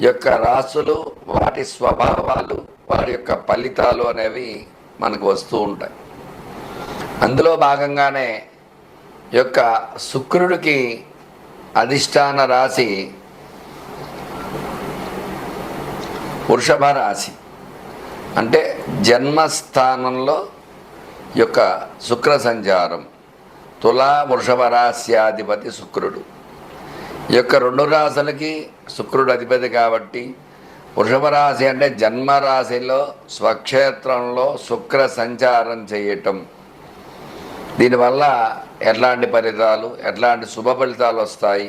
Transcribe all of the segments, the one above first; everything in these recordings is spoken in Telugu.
యొక్క రాసులు వాటి స్వభావాలు వారి యొక్క ఫలితాలు అనేవి మనకు వస్తూ ఉంటాయి. అందులో భాగంగానే యొక్క శుక్రుడికి అధిష్టాన రాశి వృషభ రాశి. అంటే జన్మస్థానంలో యొక్క శుక్ర సంచారం. తులా వృషభ రాశ్యాధిపతి శుక్రుడు. యొక్క రెండు రాశులకి శుక్రుడు అధిపతి కాబట్టి వృషభ రాశి అంటే జన్మరాశిలో స్వక్షేత్రంలో శుక్ర సంచారం చేయటం. దీనివల్ల ఎట్లాంటి ఫలితాలు ఎట్లాంటి శుభ ఫలితాలు వస్తాయి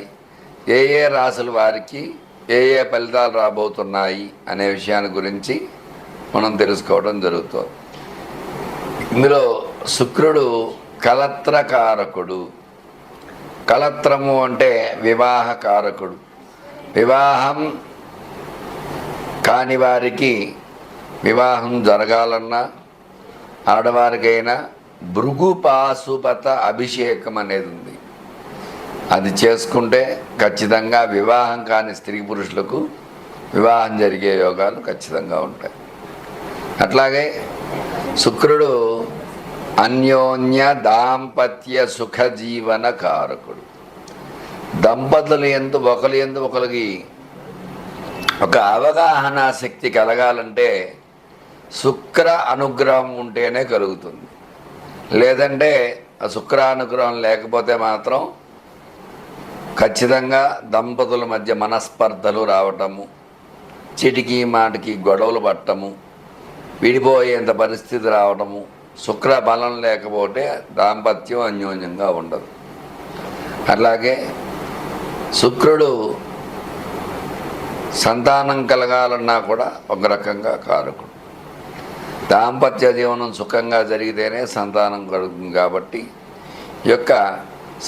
ఏ ఏ రాశుల వారికి ఏ ఏ ఫలితాలు రాబోతున్నాయి అనే విషయాన్ని గురించి మనం తెలుసుకోవడం జరుగుతుంది. ఇందులో శుక్రుడు కలత్రకారకుడు కలత్రము అంటే వివాహ కారకుడు వివాహం కాని వారికి వివాహం జరగాలన్నా ఆడవారికైనా భృగు పాశుపత అభిషేకం అనేది ఉంది. అది చేసుకుంటే ఖచ్చితంగా వివాహం కాని స్త్రీ పురుషులకు వివాహం జరిగే యోగాలు ఖచ్చితంగా ఉంటాయి. అట్లాగే శుక్రుడు అన్యోన్య దాంపత్య సుఖజీవన కారకుడు దంపతులు ఎందు ఒకరి ఎందు ఒకరికి ఒక అవగాహన శక్తి కలగాలంటే శుక్ర అనుగ్రహం ఉంటేనే కలుగుతుంది. లేదంటే ఆ శుక్ర అనుగ్రహం లేకపోతే మాత్రం ఖచ్చితంగా దంపతుల మధ్య మనస్పర్ధలు రావటము చిటికీ మాటికి గొడవలు పట్టము విడిపోయేంత పరిస్థితి రావటము శుక్ర బలం లేకపోతే దాంపత్యం అన్యోన్యంగా ఉండదు. అలాగే శుక్రుడు సంతానం కలగాలన్నా కూడా ఒక రకంగా కారకుడు. దాంపత్య జీవనం సుఖంగా జరిగితేనే సంతానం కలుగుతుంది కాబట్టి యొక్క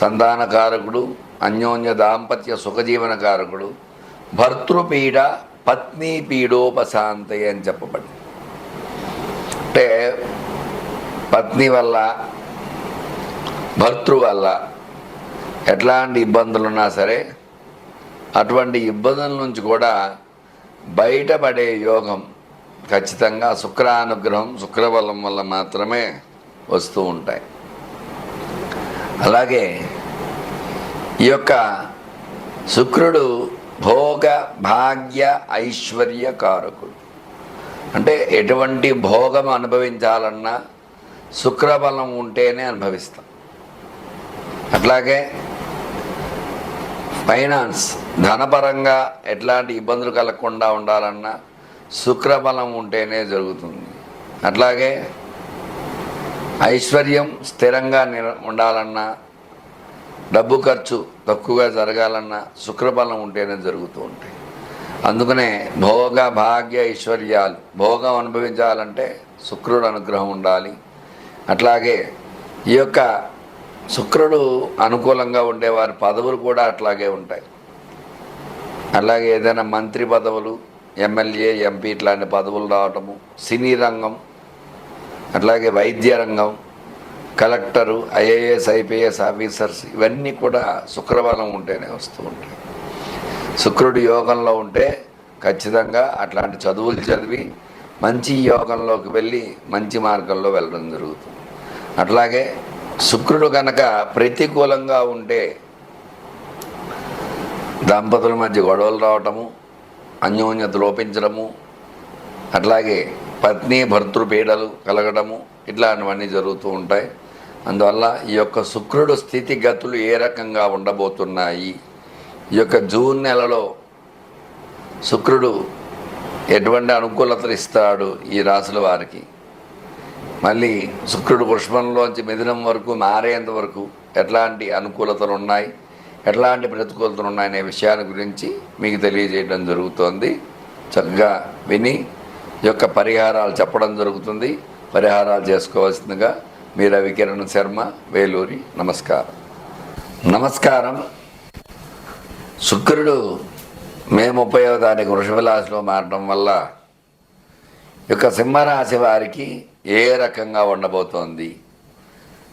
సంతాన కారకుడు అన్యోన్య దాంపత్య సుఖజీవన కారకుడు భర్తృపీడ పత్ని పీడోపశాంతి అని చెప్పబడింది. అంటే పత్ని వల్ల భర్తృ వల్ల ఎట్లాంటి ఇబ్బందులు ఉన్నా సరే అటువంటి ఇబ్బందుల నుంచి కూడా బయటపడే యోగం ఖచ్చితంగా శుక్రానుగ్రహం శుక్రబలం వల్ల మాత్రమే వస్తూ ఉంటాయి. అలాగే ఈ యొక్క శుక్రుడు భోగ భాగ్య ఐశ్వర్య కారకుడు. అంటే ఎటువంటి భోగం అనుభవించాలన్నా శుక్రబలం ఉంటేనే అనుభవిస్తాం. అట్లాగే ఫైనాన్స్ ధనపరంగా ఎట్లాంటి ఇబ్బందులు కలగకుండా ఉండాలన్నా శుక్రబలం ఉంటేనే జరుగుతుంది. అట్లాగే ఐశ్వర్యం స్థిరంగా ఉండాలన్నా డబ్బు ఖర్చు తక్కువగా జరగాలన్నా శుక్రబలం ఉంటేనే జరుగుతూ ఉంటాయి. అందుకనే భోగ భాగ్య ఐశ్వర్యాలు భోగం అనుభవించాలంటే శుక్రుడు అనుగ్రహం ఉండాలి. అట్లాగే ఈ యొక్క శుక్రుడు అనుకూలంగా ఉండే వారి పదవులు కూడా అట్లాగే ఉంటాయి. అలాగే ఏదైనా మంత్రి పదవులు ఎమ్మెల్యే ఎంపీ ఇట్లాంటి పదవులు రావటము సినీ రంగం అట్లాగే వైద్య రంగం కలెక్టరు ఐఏఎస్ ఐపీఎస్ ఆఫీసర్స్ ఇవన్నీ కూడా శుక్రబలం ఉంటేనే వస్తూ ఉంటాయి. శుక్రుడు యోగంలో ఉంటే ఖచ్చితంగా అట్లాంటి చదువులు చదివి మంచి యోగంలోకి వెళ్ళి మంచి మార్గంలో వెళ్ళడం జరుగుతుంది. అట్లాగే శుక్రుడు కనుక ప్రతికూలంగా ఉంటే దంపతుల మధ్య గొడవలు రావటము అన్యోన్యత లోపించడము అట్లాగే పత్ని భర్తృ పీడలు కలగడము ఇట్లాంటివన్నీ జరుగుతూ ఉంటాయి. అందువల్ల ఈ యొక్క శుక్రుడు స్థితిగతులు ఏ రకంగా ఉండబోతున్నాయి? ఈ యొక్క జూన్ నెలలో శుక్రుడు ఎటువంటి అనుకూలతలు ఇస్తాడు ఈ రాశుల వారికి? మళ్ళీ శుక్రుడు పుష్పంలోంచి మిథునం వరకు మారేంత వరకు ఎట్లాంటి అనుకూలతలు ఉన్నాయి? ఎట్లాంటి ప్రతికూలతలు ఉన్నాయనే విషయాల గురించి మీకు తెలియజేయడం జరుగుతోంది. చక్కగా విని యొక్క పరిహారాలు చెప్పడం జరుగుతుంది. పరిహారాలు చేసుకోవాల్సిందిగా మీ రవికిరణ్ శర్మ వేలూరి నమస్కారం. నమస్కారం. శుక్రుడు మే ముప్పైవ తారీఖు వృషభరాశిలో మారడం వల్ల యొక్క సింహరాశి వారికి ఏ రకంగా ఉండబోతోంది?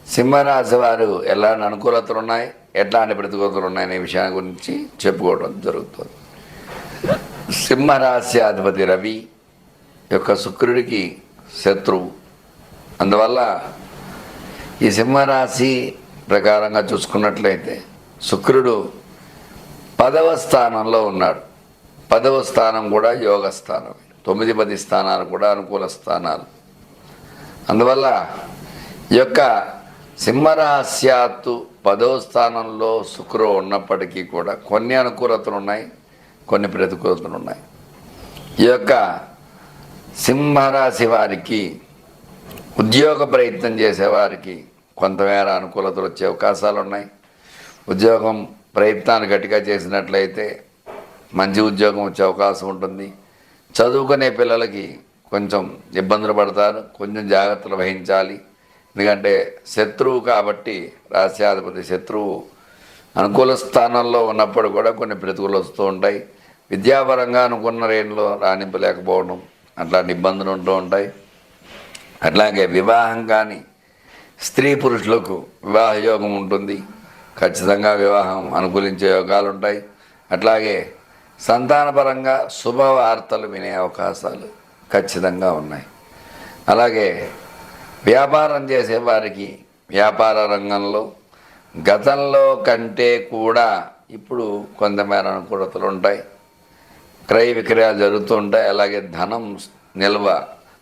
సింహరాశి వారు ఎలాంటి అనుకూలతలు ఉన్నాయి? ఎట్లాంటి ప్రతికూలతలు ఉన్నాయనే విషయాన్ని గురించి చెప్పుకోవడం జరుగుతుంది. సింహరాశి అధిపతి రవి యొక్క శుక్రుడికి శత్రువు. అందువల్ల ఈ సింహరాశి ప్రకారంగా చూసుకున్నట్లయితే శుక్రుడు పదవ స్థానంలో ఉన్నాడు. పదవ స్థానం కూడా యోగ స్థానం. తొమ్మిది పది స్థానాలు కూడా అనుకూల స్థానాలు. అందువల్ల ఈ యొక్క సింహరాశ్యాత్తు పదవ స్థానంలో శుక్రుడు ఉన్నప్పటికీ కూడా కొన్ని అనుకూలతలు ఉన్నాయి కొన్ని ప్రతికూలతలు ఉన్నాయి. ఈ యొక్క సింహరాశి వారికి ఉద్యోగ ప్రయత్నం చేసేవారికి కొంతమేర అనుకూలతలు వచ్చే అవకాశాలు ఉన్నాయి. ఉద్యోగం ప్రయత్నాన్ని గట్టిగా చేసినట్లయితే మంచి ఉద్యోగం వచ్చే అవకాశం ఉంటుంది. చదువుకునే పిల్లలకి కొంచెం ఇబ్బందులు పడతారు. కొంచెం జాగ్రత్తలు వహించాలి. ఎందుకంటే శత్రువు కాబట్టి రాష్ట్రాధిపతి శత్రువు అనుకూల స్థానంలో ఉన్నప్పుడు కూడా కొన్ని ప్రతికూలు వస్తూ ఉంటాయి. విద్యాపరంగా అనుకున్న రేణులో రాణింపలేకపోవడం అట్లాంటి ఇబ్బందులు ఉంటూ ఉంటాయి. అట్లాగే వివాహం కానీ స్త్రీ పురుషులకు వివాహ యోగం ఉంటుంది. ఖచ్చితంగా వివాహం అనుకూలించే యోగాలు ఉంటాయి. అట్లాగే సంతానపరంగా శుభవార్తలు వినే అవకాశాలు ఖచ్చితంగా ఉన్నాయి. అలాగే వ్యాపారం చేసే వారికి వ్యాపార రంగంలో గతంలో కంటే కూడా ఇప్పుడు కొంతమేర అనుకూలతలు ఉంటాయి. క్రయ విక్రయాలు జరుగుతూ ఉంటాయి. అలాగే ధనం నిల్వ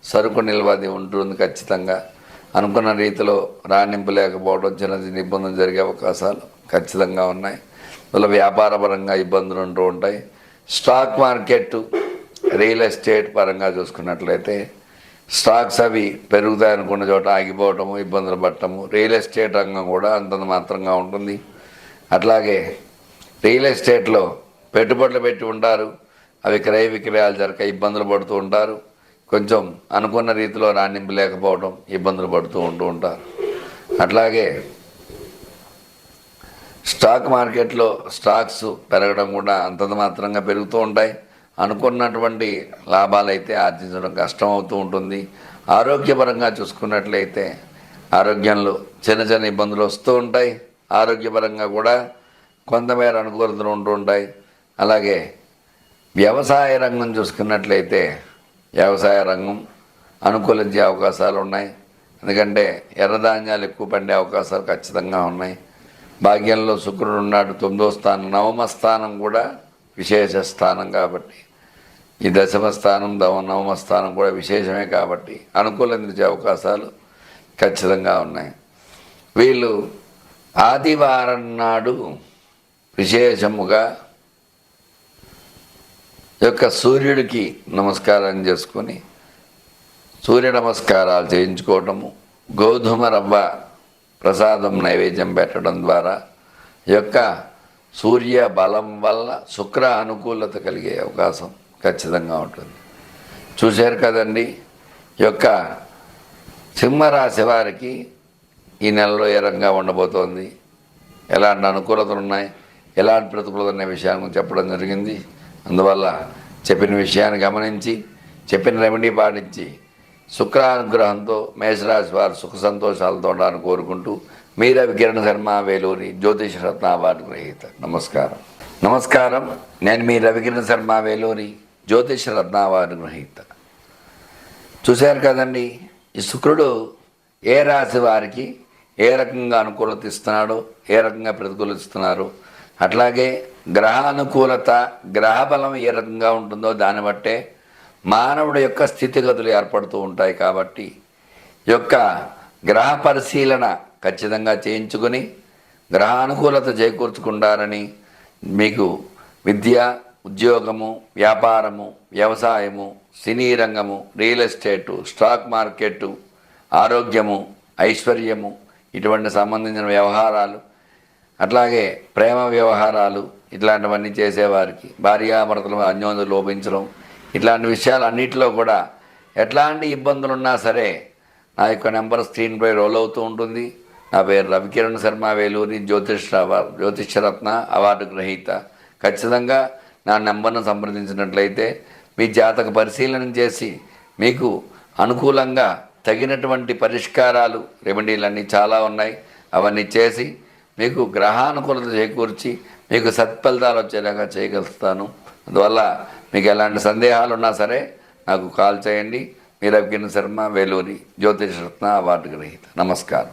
సరుకు నిల్వ అది ఉంటుంది ఖచ్చితంగా. అనుకున్న రీతిలో రాణింపు లేకపోవడం చిన్న చిన్న ఇబ్బందులు జరిగే అవకాశాలు ఖచ్చితంగా ఉన్నాయి. ఇలా వ్యాపారపరంగా ఇబ్బందులు ఉంటూ ఉంటాయి. స్టాక్ మార్కెట్ రియల్ ఎస్టేట్ పరంగా చూసుకున్నట్లయితే స్టాక్స్ అవి పెరుగుతాయి అనుకున్న చోట ఆగిపోవటము ఇబ్బందులు పడటము రియల్ ఎస్టేట్ రంగం కూడా అంతంత మాత్రంగా ఉంటుంది. అట్లాగే రియల్ ఎస్టేట్లో పెట్టుబడులు పెట్టి ఉంటారు అవి క్రయ విక్రయాలు జరగక ఇబ్బందులు పడుతూ ఉంటారు కొంచెం అనుకున్న రీతిలో రాణింపు లేకపోవడం ఇబ్బందులు పడుతూ ఉంటూ ఉంటారు. అట్లాగే స్టాక్ మార్కెట్లో స్టాక్స్ పెరగడం కూడా అంతంత మాత్రంగా పెరుగుతూ ఉంటాయి. అనుకున్నటువంటి లాభాలు అయితే ఆర్జించడం కష్టం అవుతూ ఉంటుంది. ఆరోగ్యపరంగా చూసుకున్నట్లయితే ఆరోగ్యంలో చిన్న చిన్న ఇబ్బందులు వస్తూ ఉంటాయి. ఆరోగ్యపరంగా కూడా కొంతమేర అనుకూలతలు ఉంటూ ఉంటాయి. అలాగే వ్యవసాయ రంగం చూసుకున్నట్లయితే వ్యవసాయ రంగం అనుకూలించే అవకాశాలు ఉన్నాయి. ఎందుకంటే ఎర్రధాన్యాలు ఎక్కువ పండే అవకాశాలు ఖచ్చితంగా ఉన్నాయి. భాగ్యంలో శుక్రుడు ఉన్నాడు తొమ్మిదో స్థానం నవమ స్థానం కూడా విశేష స్థానం కాబట్టి. ఈ దశమ స్థానం దవ నవమ స్థానం కూడా విశేషమే కాబట్టి అనుకూలించే అవకాశాలు ఖచ్చితంగా ఉన్నాయి. వీళ్ళు ఆదివారం నాడు విశేషముగా యొక్క సూర్యుడికి నమస్కారం చేసుకొని సూర్య నమస్కారాలు చేయించుకోవటము గోధుమ రవ్వ ప్రసాదం నైవేద్యం పెట్టడం ద్వారా ఈ యొక్క సూర్య బలం వల్ల శుక్ర అనుకూలత కలిగే అవకాశం ఖచ్చితంగా ఉంటుంది. చూశారు కదండి యొక్క సింహరాశి వారికి ఈ నెలలో ఏ రంగా ఉండబోతోంది? ఎలాంటి అనుకూలతలు ఉన్నాయి? ఎలాంటి ప్రతికూలత అనే విషయాన్ని చెప్పడం జరిగింది. అందువల్ల చెప్పిన విషయాన్ని గమనించి చెప్పిన రెమెడీ పాటించి శుక్రానుగ్రహంతో మేషరాశి వారు సుఖ సంతోషాలతో ఉండాలని కోరుకుంటూ మీర వికిరణ శర్మ వేలూరి జ్యోతిష రత్న అవార్డు గ్రహీత. నమస్కారం. నమస్కారం. నేను మీ రవికిరణ్ శర్మ వేలూరి జ్యోతిష రత్న అవార్డు గ్రహీత. చూశారు కదండి ఈ శుక్రుడు ఏ రాశి వారికి ఏ రకంగా అనుకూలత ఇస్తున్నాడో ఏ రకంగా ప్రతికూలిస్తున్నారు అట్లాగే గ్రహానుకూలత గ్రహ బలం ఏ రకంగా ఉంటుందో దాన్ని బట్టే మానవుడి యొక్క స్థితిగతులు ఏర్పడుతూ ఉంటాయి కాబట్టి యొక్క గ్రహ పరిశీలన ఖచ్చితంగా చేయించుకొని గ్రహానుకూలత చేకూర్చుకుంటారని మీకు విద్య ఉద్యోగము వ్యాపారము వ్యవసాయము సినీ రంగము రియల్ ఎస్టేటు స్టాక్ మార్కెట్టు ఆరోగ్యము ఐశ్వర్యము ఇటువంటి సంబంధించిన వ్యవహారాలు అట్లాగే ప్రేమ వ్యవహారాలు ఇట్లాంటివన్నీ చేసేవారికి భార్యాభర్తలు అన్యోన్యత లోపించడం ఇట్లాంటి విషయాలు అన్నిటిలో కూడా ఎట్లాంటి ఇబ్బందులు ఉన్నా సరే నా యొక్క నెంబర్ స్క్రీన్పై రోల్ అవుతూ ఉంటుంది. నా పేరు రవికిరణ్ శర్మ వేలూరి జ్యోతిష్ జ్యోతిష్యరత్న అవార్డు గ్రహీత. ఖచ్చితంగా నా నెంబర్ను సంప్రదించినట్లయితే మీ జాతక పరిశీలన చేసి మీకు అనుకూలంగా తగినటువంటి పరిష్కారాలు రెమెడీలన్నీ చాలా ఉన్నాయి. అవన్నీ చేసి మీకు గ్రహానుకూలత చేకూర్చి మీకు సత్ఫలితాలు వచ్చేలాగా చేయగలుగుతాను. అందువల్ల మీకు ఎలాంటి సందేహాలు ఉన్నా సరే నాకు కాల్ చేయండి. మీరు శర్మ వేలూరి జ్యోతిష్ రత్న అవార్డు గ్రహీత. నమస్కారం.